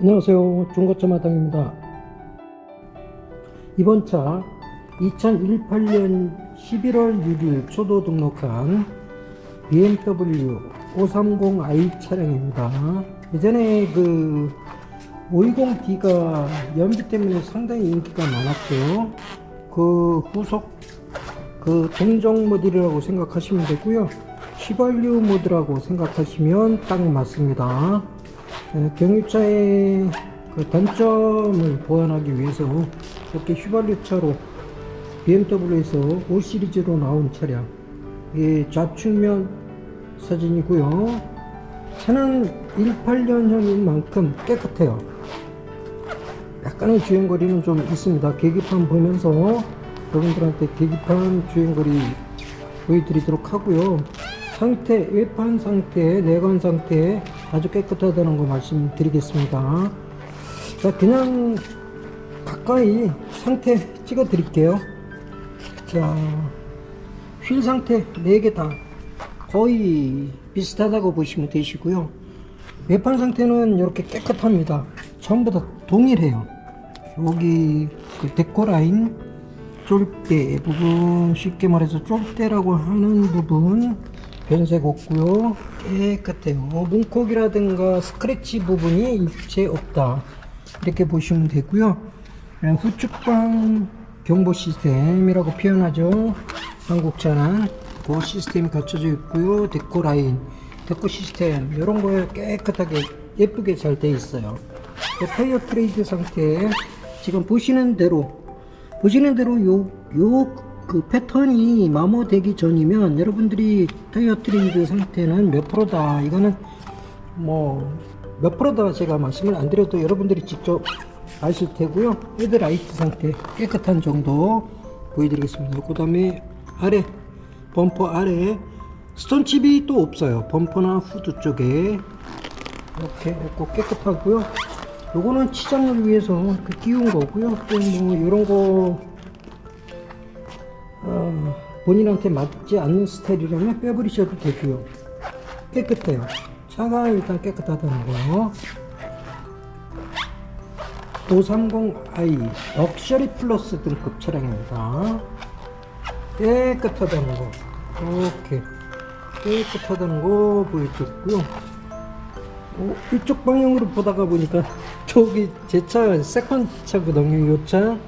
안녕하세요. 중고차 마당입니다. 이번 차 2018년 11월 6일 초도 등록한 BMW 530i 차량입니다. 예전에 그 520D가 연비 때문에 상당히 인기가 많았고요. 그 후속 그 동정 모델이라고 생각하시면 되고요. 휘발유 모드라고 생각하시면 딱 맞습니다. 에, 경유차의 그 단점을 보완하기 위해서 이렇게 휘발유차로 BMW에서 5 시리즈로 나온 차량 이 좌측면 사진이고요. 차는 18년형인 만큼 깨끗해요. 약간의 주행거리는 좀 있습니다. 계기판 보면서 여러분들한테 계기판 주행거리 보여드리도록 하고요. 상태, 외판 상태, 내관 상태 아주 깨끗하다는 거 말씀드리겠습니다. 자, 그냥 가까이 상태 찍어 드릴게요. 자, 휠 상태 4개 다 거의 비슷하다고 보시면 되시고요. 외판 상태는 이렇게 깨끗합니다. 전부 다 동일해요. 여기 그 데코 라인 쫄대 부분 쉽게 말해서 쫄대라고 하는 부분 변색 없고요. 깨끗해요. 문콕이라든가 스크래치 부분이 일체 없다. 이렇게 보시면 되고요. 네, 후측방 경보 시스템이라고 표현하죠. 한국차는 그 시스템이 갖춰져 있고요. 데코 라인 데코 시스템 이런 거에 깨끗하게 예쁘게 잘 돼 있어요. 그 타이어 트레이드 상태 지금 보시는 대로 보시는 대로 요, 요 그 패턴이 마모되기 전이면 여러분들이 타이어 트레이드 상태는 몇 프로다? 이거는 뭐 몇 프로다 제가 말씀을 안 드려도 여러분들이 직접 아실 테고요. 헤드라이트 상태 깨끗한 정도 보여드리겠습니다. 그 다음에 아래 범퍼 아래 스톤칩이 또 없어요. 범퍼나 후드 쪽에 이렇게 없고 깨끗하고요. 요거는 치장을 위해서 그 끼운 거고요. 또 뭐 이런 거 어, 본인한테 맞지 않는 스타일이라면 빼버리셔도 되고요. 깨끗해요. 차가 일단 깨끗하다는 거. 530i 럭셔리 플러스 등급 차량입니다. 깨끗하다는 거. 이렇게 깨끗하다는 거 보여줬고요. 어, 이쪽 방향으로 보다가 보니까 저기 제 차 세컨 차거든요 요차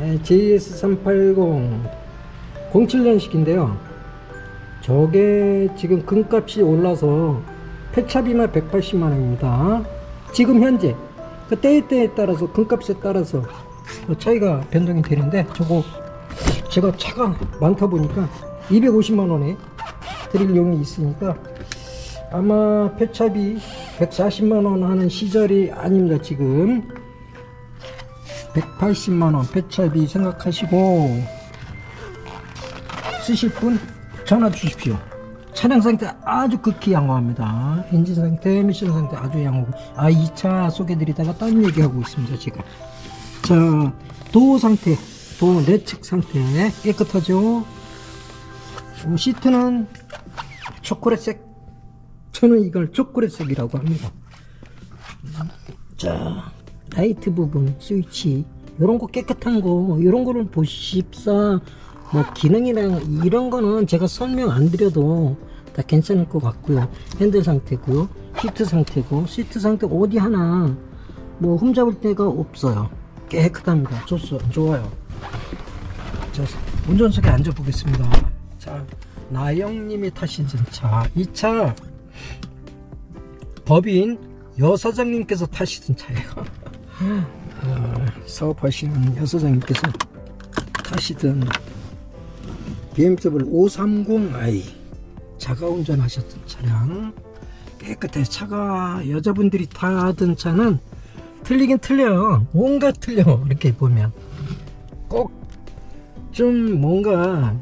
JS380 07년식인데요. 저게 지금 금값이 올라서 폐차비만 180만원입니다. 지금 현재 그 때에 따라서 금값에 따라서 그 차이가 변동이 되는데 저거 제가 차가 많다 보니까 250만원에 드릴 용이 있으니까 아마 폐차비 140만원 하는 시절이 아닙니다 지금 180만원 폐차비 생각하시고 쓰실 분 전화 주십시오. 차량 상태 아주 극히 양호합니다. 엔진 상태 미션 상태 아주 양호고 아 이 차 소개드리다가 딴 얘기하고 있습니다 지금. 자도 상태 도 내측 상태 깨끗하죠? 어, 시트는 초콜릿색 저는 이걸 초콜릿색이라고 합니다. 자 라이트 부분 스위치 이런 거 깨끗한 거 이런 거를 보십사. 뭐 기능이랑 이런 거는 제가 설명 안 드려도 다 괜찮을 것 같고요. 핸들 상태고요 시트 상태고 시트 상태 어디 하나 뭐 흠잡을 데가 없어요. 깨끗합니다. 좋소, 좋아요. 자 운전석에 앉아 보겠습니다. 자 나영님이 타신 차 이 차 법인 여사장님께서 타시던 차예요. 어, 사업하시는 여사장님께서 타시던 BMW 530i 자가 운전 하셨던 차량 깨끗해 차가 여자분들이 타던 차는 틀리긴 틀려요. 뭔가 틀려. 이렇게 보면. 꼭 좀 뭔가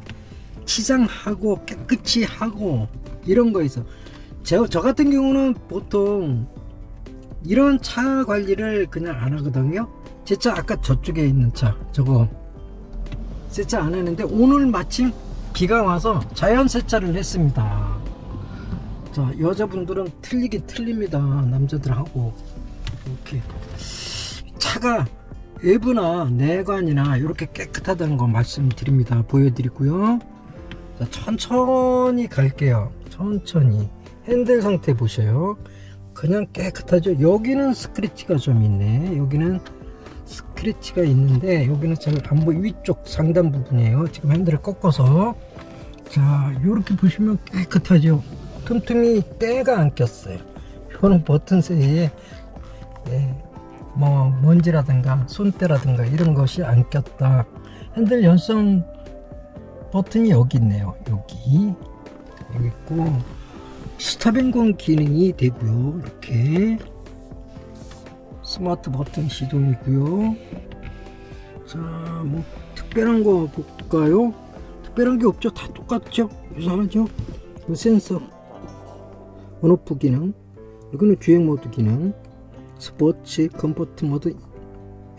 치장하고 깨끗이 하고 이런 거에서. 저, 저 같은 경우는 보통 이런 차 관리를 그냥 안 하거든요 제 차 아까 저쪽에 있는 차 저거 세차 안 했는데 오늘 마침 비가 와서 자연 세차를 했습니다 자 여자분들은 틀리긴 틀립니다 남자들하고 이렇게 차가 외부나 내관이나 이렇게 깨끗하다는 거 말씀드립니다. 보여드리고요. 자, 천천히 갈게요. 천천히. 핸들 상태 보셔요. 그냥 깨끗하죠. 여기는 스크래치가 좀 있네. 여기는 스크래치가 있는데 여기는 잘 안 보이 위쪽 상단 부분이에요. 지금 핸들을 꺾어서 자 이렇게 보시면 깨끗하죠. 틈틈이 때가 안 꼈어요. 이거는 버튼 사이에 예, 뭐 먼지라든가 손때라든가 이런 것이 안 꼈다. 핸들 연성 버튼이 여기 있네요. 여기 여기 있고 스탑앤건 기능이 되고요. 이렇게 스마트 버튼 시동이고요. 자, 뭐 특별한 거 볼까요? 특별한 게 없죠. 다 똑같죠. 유사하죠. 이 센서 온오프 기능, 이거는 주행 모드 기능, 스포츠, 컴포트 모드,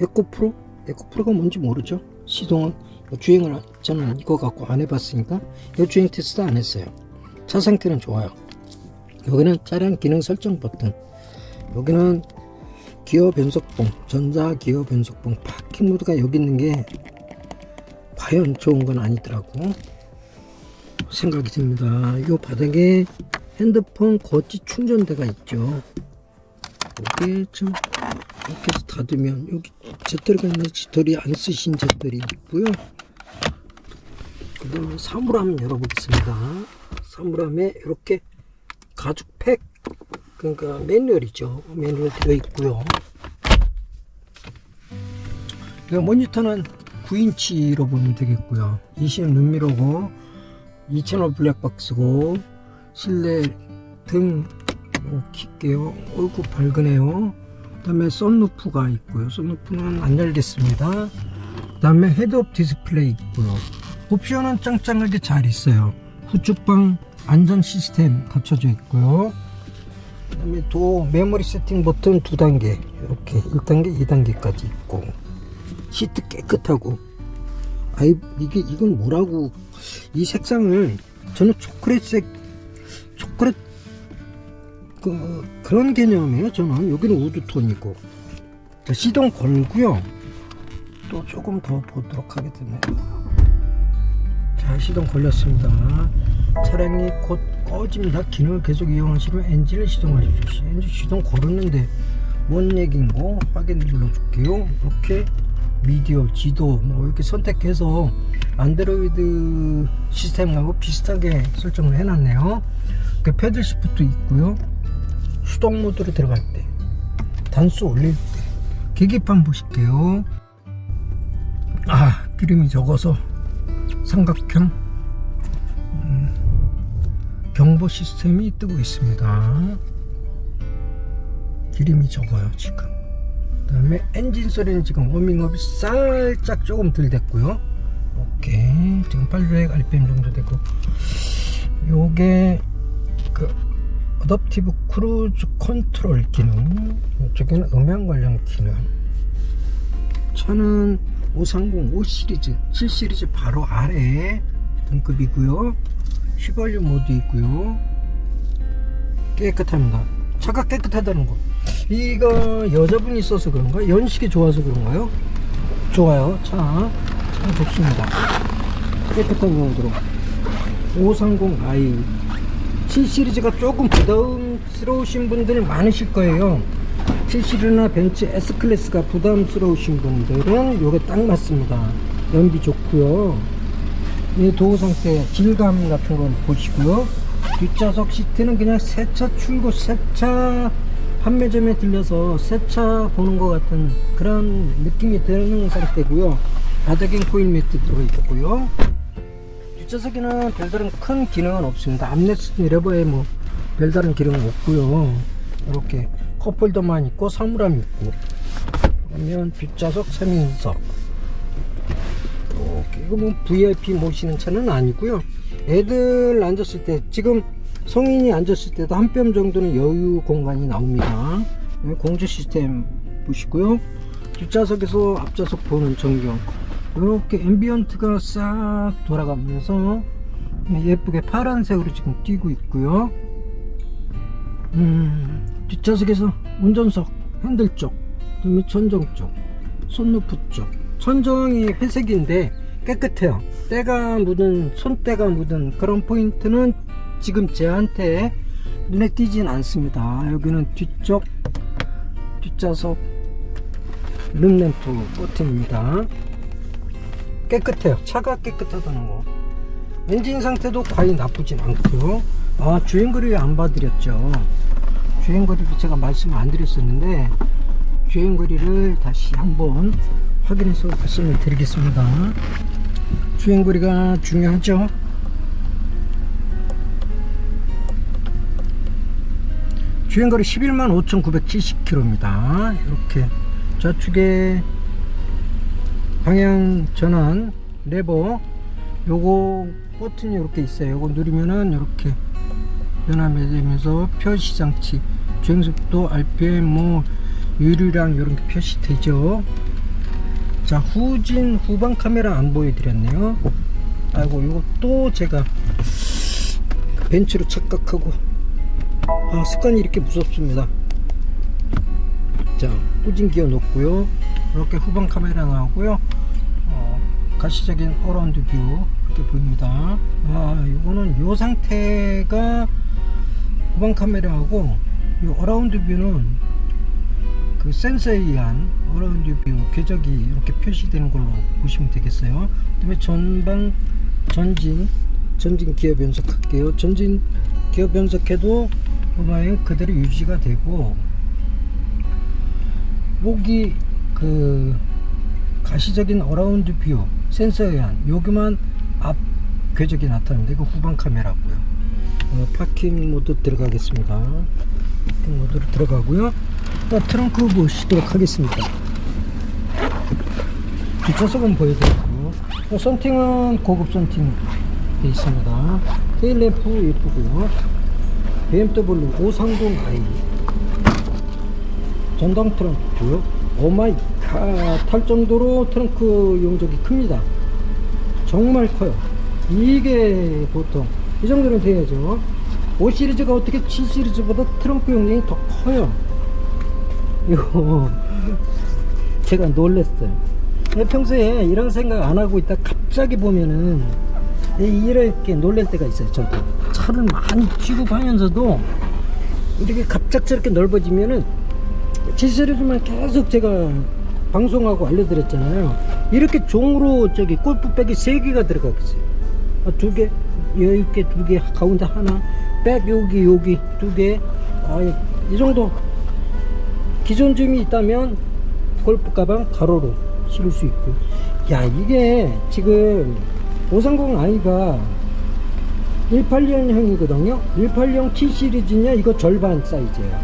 에코 프로, 에코 프로가 뭔지 모르죠. 시동은 주행을 저는 이거 갖고 안 해봤으니까 이 주행 테스트 안 했어요. 차 상태는 좋아요. 여기는 차량 기능 설정 버튼, 여기는 기어 변속봉, 전자 기어 변속봉, 파킹 모드가 여기 있는 게 과연 좋은 건 아니더라고 생각이 듭니다. 이 바닥에 핸드폰 거치 충전대가 있죠. 이게 좀 이렇게 해서 닫으면 여기 재떨이가 있는 재떨이 안 쓰신 재떨이 있고요. 그 다음에 사물 한번 열어보겠습니다. 사물함에 이렇게 가죽 팩 그러니까 매뉴얼이죠. 매뉴얼 들어있고요. 이 모니터는 9인치로 보면 되겠고요. 20 룸미러고 2채널 블랙박스고 실내 등 킬게요. 얼굴 밝으네요. 그 다음에 썬루프가 있고요. 썬루프는 안 열겠습니다. 그 다음에 헤드업 디스플레이 있고요. 옵션은 짱짱하게 잘 있어요. 후측방 안전 시스템 갖춰져 있고요. 그 다음에 도 메모리 세팅 버튼 두 단계 이렇게 1단계 2단계까지 있고 시트 깨끗하고. 아이 이게 이건 뭐라고. 이 색상을 저는 초콜릿색 초콜릿 그, 그런 개념이에요 저는. 여기는 우드톤이고. 자, 시동 걸고요. 또 조금 더 보도록 하겠습니다. 자 시동 걸렸습니다 차량이 곧 꺼집니다. 기능을 계속 이용하시면 엔진을 시동하십시오. 엔진 시동 걸었는데 뭔 얘기인고 확인 눌러줄게요. 이렇게 미디어 지도 뭐 이렇게 선택해서 안드로이드 시스템하고 비슷하게 설정을 해놨네요. 그 패들 시프트 있고요. 수동 모드로 들어갈 때 단수 올릴 때 계기판 보실게요. 아 기름이 적어서 삼각형. 음, 경보 시스템이 뜨고 있습니다. 기름이 적어요 지금. 그 다음에 엔진 소리는 지금 워밍업이 살짝 조금 덜 됐고요. 오케이. 지금 800 rpm 정도 되고. 요게 그 어댑티브 크루즈 컨트롤 기능 이쪽에는 음향 관련 기능. 차는 530 5 시리즈 7 시리즈 바로 아래 등급이고요 휘발유 모드 있고요. 깨끗합니다. 차가 깨끗하다는 거. 이거 여자분이 있어서 그런가 연식이 좋아서 그런가요? 좋아요. 차, 차 좋습니다. 깨끗한 정도로. 530i 7 시리즈가 조금 부담스러우신 분들 많으실 거예요. 7 시리즈나 벤츠 S클래스가 부담스러우신 분들은 요게 딱 맞습니다. 연비 좋고요. 이 도어 상태 질감 같은 건 보시고요. 뒷좌석 시트는 그냥 새차 출고 새차 판매점에 들려서 새차 보는 것 같은 그런 느낌이 드는 상태고요. 바닥엔 코인 매트 들어있고요. 뒷좌석에는 별다른 큰 기능은 없습니다. 암레스 레버에 뭐 별다른 기능은 없고요. 이렇게 컵홀더만 있고 사물함 있고. 그러면 뒷좌석 3인석 이거 뭐 VIP 모시는 차는 아니고요. 애들 앉았을 때 지금 성인이 앉았을 때도 한 뼘 정도는 여유 공간이 나옵니다. 네, 공조 시스템 보시고요. 뒷좌석에서 앞좌석 보는 전경. 이렇게 앰비언트가 싹 돌아가면서 예쁘게 파란색으로 지금 띄고 있고요. 음, 뒷좌석에서 운전석 핸들 쪽, 그다음에 천정 쪽, 손루프 쪽. 천정이 회색인데 깨끗해요. 때가 묻은 손때가 묻은 그런 포인트는 지금 제한테 눈에 띄진 않습니다. 여기는 뒤쪽 뒷좌석 룸램프 버튼입니다. 깨끗해요. 차가 깨끗하다는 거. 엔진 상태도 과히 나쁘진 않고요. 아 주행 거리 안 봐드렸죠. 주행 거리를 제가 말씀 안 드렸었는데 주행 거리를 다시 한번 확인해서 말씀을 드리겠습니다. 주행거리가 중요하죠. 주행거리 11만 5,970km입니다. 이렇게 좌측에 방향 전환 레버 요거 버튼이 이렇게 있어요. 요거 누르면은 이렇게 변화되면서 되면서 표시 장치 주행 속도 RPM 뭐 유류량 이런 게 표시되죠. 자 후진 후방 카메라 안 보여드렸네요. 아이고 또 제가 그 벤츠로 착각하고 아 습관이 이렇게 무섭습니다. 자 후진 기어 놓고요. 이렇게 후방 카메라 나오고요. 어, 가시적인 어라운드 뷰 이렇게 보입니다. 아 이거는 요 상태가 후방 카메라하고 이 어라운드 뷰는 그 센서에 의한 어라운드 뷰 궤적이 이렇게 표시되는 걸로 보시면 되겠어요. 그다음에 전방 전진 전진 기어 변속할게요. 전진 기어 변속해도 그마에 그대로 유지가 되고 목이 그 가시적인 어라운드 뷰 센서에 의한 여기만 앞 궤적이 나타납니다. 이거 후방 카메라고요. 어, 파킹 모드 들어가겠습니다. 파킹 모드로 들어가고요. 또 트렁크 보시도록 하겠습니다. 뒷좌석은 보여드렸고 또 썬팅은 고급 썬팅 되어 있습니다. 테일램프 예쁘고요. BMW 530i 전동 트렁크고요. 오마이 갓할 정도로 트렁크 용적이 큽니다. 정말 커요. 이게 보통 이 정도는 돼야죠. 5 시리즈가 어떻게 7 시리즈보다 트렁크 용량이 더 커요. 이거 제가 놀랬어요. 내 평소에 이런 생각 안 하고 있다 갑자기 보면은 이렇게 놀랄 때가 있어요. 저도 차를 많이 취급하면서도 이렇게 갑작스럽게 넓어지면은 7 시리즈만 계속 제가 방송하고 알려드렸잖아요. 이렇게 종으로 저기 골프백이 3개가 들어가겠어요. 아, 두 개, 여유 있게 두 개, 가운데 하나, 백 여기, 여기 두 개. 아, 이 정도 기존 점이 있다면 골프 가방 가로로 실을 수 있고. 야, 이게 지금 530i가 180형이거든요. 180 T 시리즈냐 이거 절반 사이즈예요.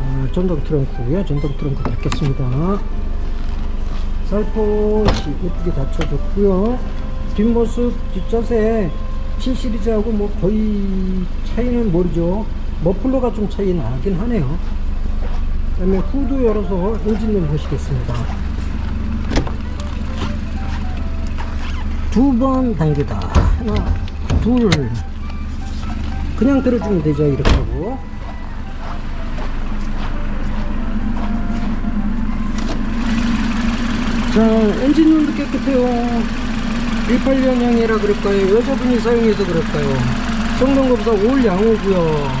아, 전동 트렁크고요. 전동 트렁크 닫겠습니다. 살포시 예쁘게 닫혀줬고요. 뒷모습 뒷자세 7 시리즈하고 뭐 거의 차이는 모르죠. 머플러가 좀 차이 나긴 하네요. 그다음에 후드 열어서 엔진룸 보시겠습니다. 두 번 당기다. 하나, 둘. 그냥 들어주면 되죠. 이렇게 하고. 자, 엔진룸도 깨끗해요. 18년형이라 그럴까요? 여자분이 사용해서 그럴까요? 성능검사 올 양호고요.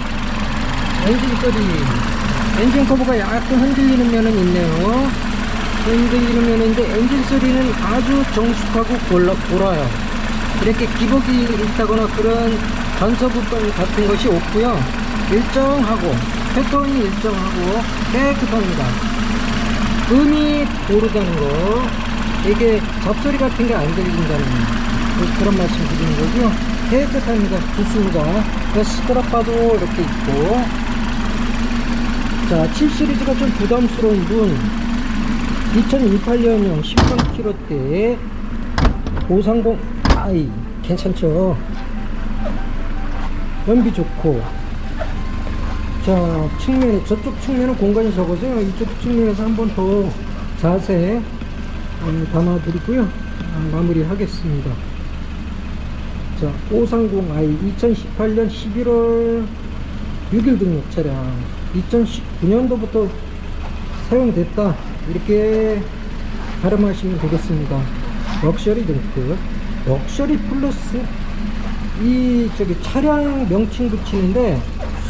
엔진 소리. 엔진 커브가 약간 흔들리는 면은 있네요. 흔들리는 면인데 엔진 소리는 아주 정숙하고 골라, 골아요. 이렇게 기복이 있다거나 그런 간섭부분 같은 것이 없고요. 일정하고 패턴이 일정하고 깨끗합니다. 음이 고르다는 거 이게 잡소리 같은 게 안 들린다는 그- 그런 말씀 드리는 거고요 깨끗합니다 좋습니다 스크랍바도 이렇게 있고 자 7 시리즈가 좀 부담스러운 분. 2018년형 13kg대 530i 괜찮죠? 연비 좋고. 자 측면에 저쪽 측면은 공간이 적어서요. 이쪽 측면에서 한 번 더 자세 어, 담아 드리고요. 아, 마무리 하겠습니다. 자 530i 2018년 11월 6일 등록 차량 2019년도부터 사용됐다. 이렇게 발음하시면 되겠습니다. 럭셔리 등급 럭셔리 플러스 이 저기 차량 명칭 붙이는데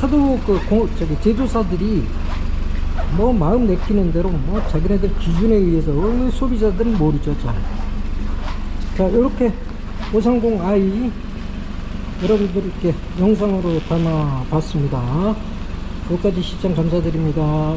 하도 그 공, 저기 제조사들이 뭐 마음 내키는 대로 뭐 자기네들 기준에 의해서 어, 소비자들은 모르죠 잘. 자 이렇게 530i 여러분들 이렇게 영상으로 담아 봤습니다 여기까지 시청 감사드립니다